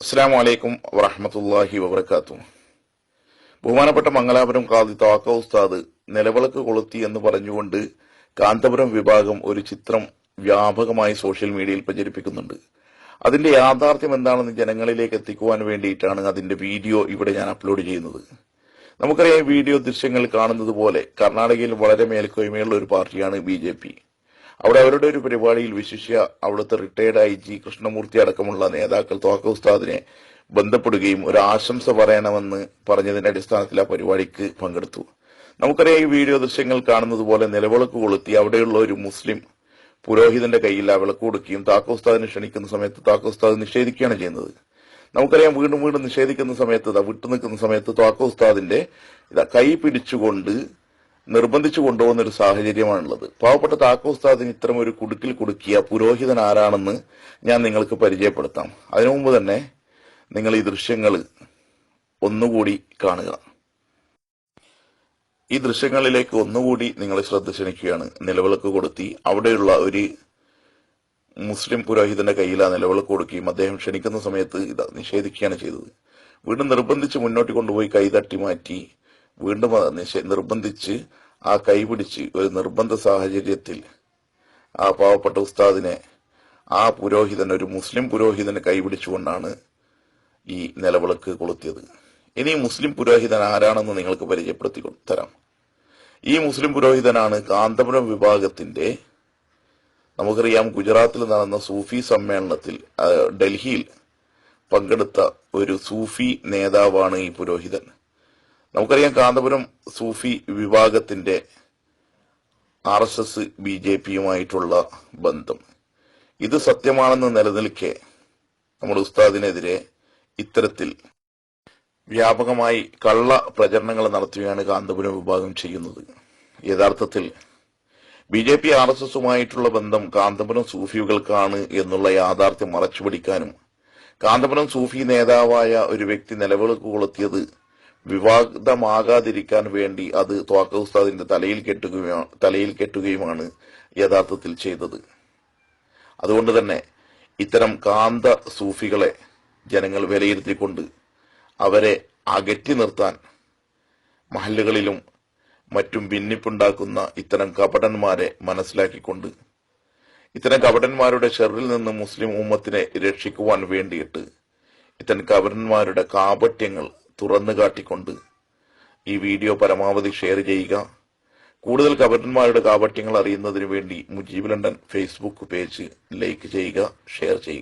അസ്സാം വലൈക്കും വറഹമത്തല്ലാഹി വബർക്കാത്തു ബഹുമാനപ്പെട്ട മംഗലാപുരം കാതി താക്ക ഉസ്താദ് നിലവിളക്ക് കൊളുത്തി എന്ന് പറഞ്ഞുകൊണ്ട് കാന്തപുരം വിഭാഗം ഒരു ചിത്രം വ്യാപകമായി സോഷ്യൽ മീഡിയയിൽ പ്രചരിപ്പിക്കുന്നുണ്ട്. അതിന്റെ യാഥാർത്ഥ്യം എന്താണെന്ന് ജനങ്ങളിലേക്ക് എത്തിക്കുവാൻ വേണ്ടിയിട്ടാണ് അതിന്റെ വീഡിയോ ഇവിടെ ഞാൻ അപ്ലോഡ് ചെയ്യുന്നത്. നമുക്കറിയാം വീഡിയോ ദൃശ്യങ്ങൾ കാണുന്നത് പോലെ കർണാടകയിൽ വളരെ മേൽക്കോയ്മയുള്ള ഒരു പാർട്ടിയാണ് ബി അവിടെ അവരുടെ ഒരു പരിപാടിയിൽ വിശിഷ്യ അവിടുത്തെ റിട്ടയർഡ് ഐ ജി കൃഷ്ണമൂർത്തി അടക്കമുള്ള നേതാക്കൾ തോക്ക ഉസ്താദിനെ ബന്ധപ്പെടുകയും ഒരു ആശംസ പറയണമെന്ന് പറഞ്ഞതിന്റെ അടിസ്ഥാനത്തിൽ ആ പരിപാടിക്ക് പങ്കെടുത്തു. നമുക്കറിയാം ഈ വീഡിയോ ദൃശ്യങ്ങൾ കാണുന്നത് പോലെ നിലവിളക്ക് കൊളുത്തി അവിടെയുള്ള ഒരു മുസ്ലിം പുരോഹിതന്റെ കയ്യിൽ ആ വിളക്ക് കൊടുക്കുകയും താക്ക ഉസ്താദിനെ ക്ഷണിക്കുന്ന സമയത്ത് താക്ക ഉസ്താദ് നിഷേധിക്കുകയാണ് ചെയ്യുന്നത്. നമുക്കറിയാം വീണ്ടും വീണ്ടും നിഷേധിക്കുന്ന സമയത്ത് വിട്ടു വിട്ടുനിൽക്കുന്ന സമയത്ത് താക്കോസ്താദിന്റെ കൈ പിടിച്ചുകൊണ്ട് നിർബന്ധിച്ചു കൊണ്ടുപോകുന്ന ഒരു സാഹചര്യമാണുള്ളത്. പാവപ്പെട്ട താക്കോസ്താദിന് ഇത്തരം ഒരു കുടുക്കിൽ കുടുക്കിയ പുരോഹിതൻ ആരാണെന്ന് ഞാൻ നിങ്ങൾക്ക് പരിചയപ്പെടുത്താം. അതിനു മുമ്പ് തന്നെ നിങ്ങൾ ഈ ദൃശ്യങ്ങൾ ഒന്നുകൂടി കാണുക. ഈ ദൃശ്യങ്ങളിലേക്ക് ഒന്നുകൂടി നിങ്ങൾ ശ്രദ്ധ ക്ഷണിക്കുകയാണ്. നിലവിളക്ക് കൊടുത്തി അവിടെയുള്ള ഒരു മുസ്ലിം പുരോഹിതന്റെ കയ്യിൽ ആ നിലവിളക്ക് കൊടുക്കുകയും അദ്ദേഹം ക്ഷണിക്കുന്ന സമയത്ത് ഇത് നിഷേധിക്കുകയാണ് ചെയ്തത്. വീണ്ടും നിർബന്ധിച്ച് മുന്നോട്ട് കൊണ്ടുപോയി കൈ തട്ടി മാറ്റി വീണ്ടും നിർബന്ധിച്ച് ആ കൈപിടിച്ച് ഒരു നിർബന്ധ സാഹചര്യത്തിൽ ആ പാവപ്പെട്ട ഉസ്താദിനെ ആ പുരോഹിതൻ ഒരു മുസ്ലിം പുരോഹിതന് കൈപിടിച്ചുകൊണ്ടാണ് ഈ നിലവിളക്ക് കൊളുത്തിയത്. ഇനി മുസ്ലിം പുരോഹിതൻ ആരാണെന്ന് നിങ്ങൾക്ക് പരിചയപ്പെടുത്തി തരാം. ഈ മുസ്ലിം പുരോഹിതനാണ് കാന്തപുരം വിഭാഗത്തിന്റെ നമുക്കറിയാം ഗുജറാത്തിൽ നടന്ന സൂഫി സമ്മേളനത്തിൽ ഡൽഹിയിൽ പങ്കെടുത്ത ഒരു സൂഫി നേതാവാണ് ഈ പുരോഹിതൻ. നമുക്കറിയാം കാന്തപുരം സൂഫി വിഭാഗത്തിന്റെ R S S B J പിയുമായിട്ടുള്ള ബന്ധം. ഇത് സത്യമാണെന്ന് നിലനിൽക്കെ നമ്മുടെ ഉസ്താദിനെതിരെ ഇത്തരത്തിൽ വ്യാപകമായി കള്ള പ്രചരണങ്ങൾ നടത്തുകയാണ് കാന്തപുരം വിഭാഗം ചെയ്യുന്നത്. യഥാർത്ഥത്തിൽ B J P R S എസുമായിട്ടുള്ള ബന്ധം കാന്തപുരം സൂഫികൾക്കാണ് എന്നുള്ള യാഥാർത്ഥ്യം മറച്ചുപിടിക്കാനും കാന്തപുരം സൂഫി നേതാവായ ഒരു വ്യക്തി നിലവിളക്ക് കൊളുത്തിയത് വിവാദമാകാതിരിക്കാൻ വേണ്ടി അത് ത്വാക്ക ഉസ്താദിന്റെ തലയിൽ കെട്ടുകയും തലയിൽ കെട്ടുകയുമാണ് യഥാർത്ഥത്തിൽ ചെയ്തത്. അതുകൊണ്ട് തന്നെ ഇത്തരം കാന്ത സൂഫികളെ ജനങ്ങൾ വിലയിരുത്തിക്കൊണ്ട് അവരെ അകറ്റി നിർത്താൻ മഹല്ലുകളിലും മറ്റും ഭിന്നിപ്പുണ്ടാക്കുന്ന ഇത്തരം കപടന്മാരെ മനസ്സിലാക്കിക്കൊണ്ട് ഇത്തരം കപടന്മാരുടെ ഷെറിൽ നിന്ന് മുസ്ലിം ഉമ്മത്തിനെ രക്ഷിക്കുവാൻ വേണ്ടിയിട്ട് ഇത്തരം കപടന്മാരുടെ കാപട്യങ്ങൾ തുറന്നു കാട്ടിക്കൊണ്ട് ഈ വീഡിയോ പരമാവധി ഷെയർ ചെയ്യുക. കൂടുതൽ കപടന്മാരുടെ കാപട്യങ്ങൾ അറിയുന്നതിന് വേണ്ടി Mujeeb London Facebook page like ചെയ്യുക ഷെയർ ചെയ്യുക.